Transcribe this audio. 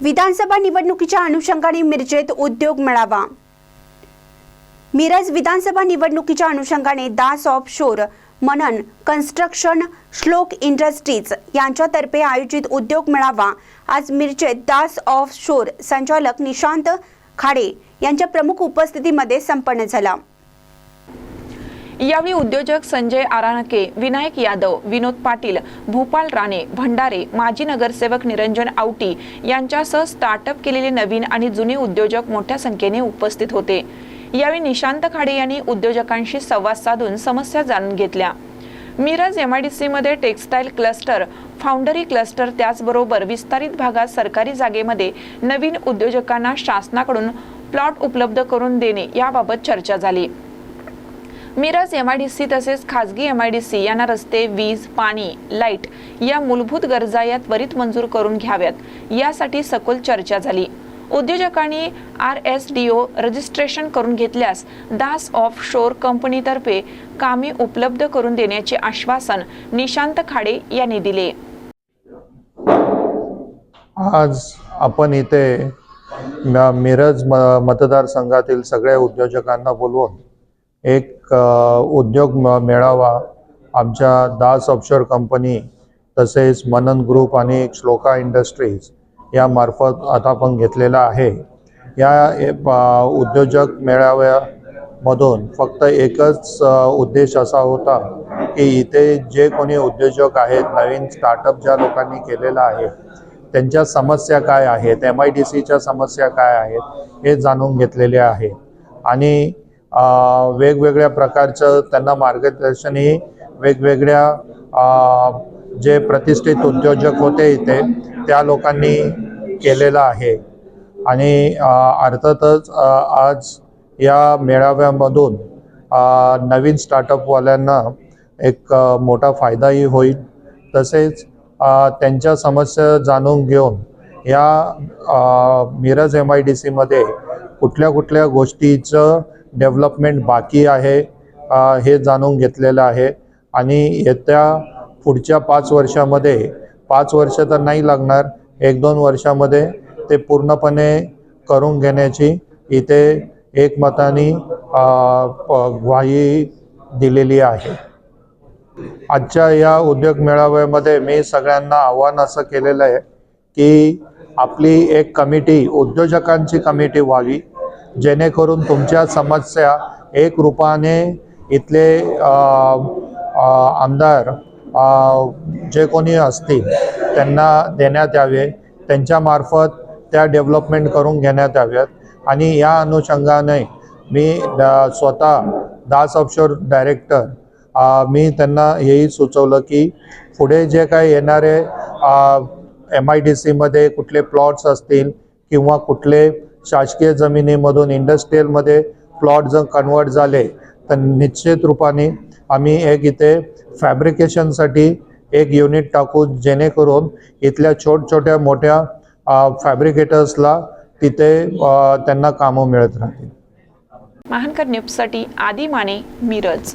विधानसभा निवडणुकीच्या अनुषंगाने मिरजेत उद्योग मेळावा. मिरज विधानसभा निवडणुकीच्या अनुषंगाने दास ऑफ शोर मनन कन्स्ट्रक्शन श्लोक इंडस्ट्रीज यांच्यातर्फे आयोजित उद्योग मेळावा. आज मिरजेत दास ऑफ शोर संचालक निशांत खाडे यांच्या प्रमुख उपस्थितीमध्ये संपन्न झाला. यावेळी उद्योजक संजय आराणके विनायक यादव विनोद पाटील भूपाल राणे भंडारे माजी नगरसेवक निरंजन आवटी यांच्यासह स्टार्टअप केलेले नवीन आणि जुने उद्योजक मोठ्या संख्येने उपस्थित होते. यावेळी निशांत खाडे यांनी उद्योजकांशी संवाद साधून समस्या जाणून घेतल्या. मिरज एमआयडीसी मध्ये टेक्स्टाईल क्लस्टर फाउंडरी क्लस्टर त्याचबरोबर विस्तारित भागात सरकारी जागेमध्ये नवीन उद्योजकांना शासनाकडून प्लॉट उपलब्ध करून देणे याबाबत चर्चा झाली. मिरज एमआयडीसी तसेच खासगी एमआयडीसी यांना रस्ते वीज पाणी लाइट या मूलभूत गरजा या त्वरित मंजूर करून घ्याव्यात. यासाठी सखोल चर्चा झाली. उद्योजकांनी R S D O registration करून घेतल्यास दास ऑफ शोर कंपनीतर्फे कामे उपलब्ध करून देण्याचे आश्वासन निशांत खाडे यांनी दिले. आज आपण इथे मिरज म मतदारसंघातील सगळ्या उद्योजकांना बोलवून एक उद्योग म- मेळावा आमच्या दास ऑफशोर कंपनी तसेच मनन ग्रुप आणि श्लोका इंडस्ट्रीज या मार्फत आता आपण घेतलेला आहे. या उद्योजक मेळाव्यामधून फक्त एकच उद्देश असा होता की इथे जे कोणी उद्योजक आहेत नवीन स्टार्टअप ज्या लोकांनी केलेला आहे त्यांच्या समस्या काय आहेत एम आय डी सीच्या समस्या काय आहेत हे जाणून घेतलेले आहे. आणि वेगवेगळ्या प्रकारचं त्यांना मार्गदर्शनही वेगवेगळ्या जे प्रतिष्ठित उद्योजक होते इथे त्या लोकांनी केलेलं आहे. आणि अर्थातच आज या मेळाव्यामधून नवीन स्टार्टअपवाल्यांना एक मोठा फायदाही होईल. तसेच त्यांच्या समस्या जाणून घेऊन या मिरज एम आय डी सीमध्ये कुठल्या कुठल्या गोष्टीचं डेव्हलपमेंट बाकी आहे हे जाणून घेतलेलं आहे. आणि येत्या पुढच्या पाच वर्षामध्ये पाच वर्ष तर नाही लागणार एक दोन वर्षामध्ये ते पूर्णपणे करून घेण्याची इथे एकमताने ग्वाही दिलेली आहे. आजच्या या उद्योग मेळाव्यामध्ये मी सगळ्यांना आव्हान असं केलेलं आहे की आपली एक कमिटी उद्योजकांची कमिटी व्हावी. जेणेकरून तुमच्या समस्या एक रूपाने इथले आमदार जे कोणी असतील त्यांना देण्यात यावे. त्यांच्यामार्फत त्या डेव्हलपमेंट करून घेण्यात याव्यात. आणि या अनुषंगाने मी द- स्वतः दास ऑफशोर डायरेक्टर मी त्यांना हेही सुचवलं की पुढे जे काही येणारे एम आय डी सीमध्ये कुठले प्लॉट्स असतील किंवा कुठले शासकीय जमिनीमधून इंडस्ट्रीयलमध्ये प्लॉट जर कन्वर्ट झाले तर निश्चित रूपाने आम्ही एक इथे फॅब्रिकेशनसाठी एक युनिट टाकू जेणेकरून इथल्या छोट छोट्या मोठ्या फॅब्रिकेटर्सला तिथे त्यांना कामं मिळत राहतील. महानकर न्यूजसाठी आदी माने मिरज.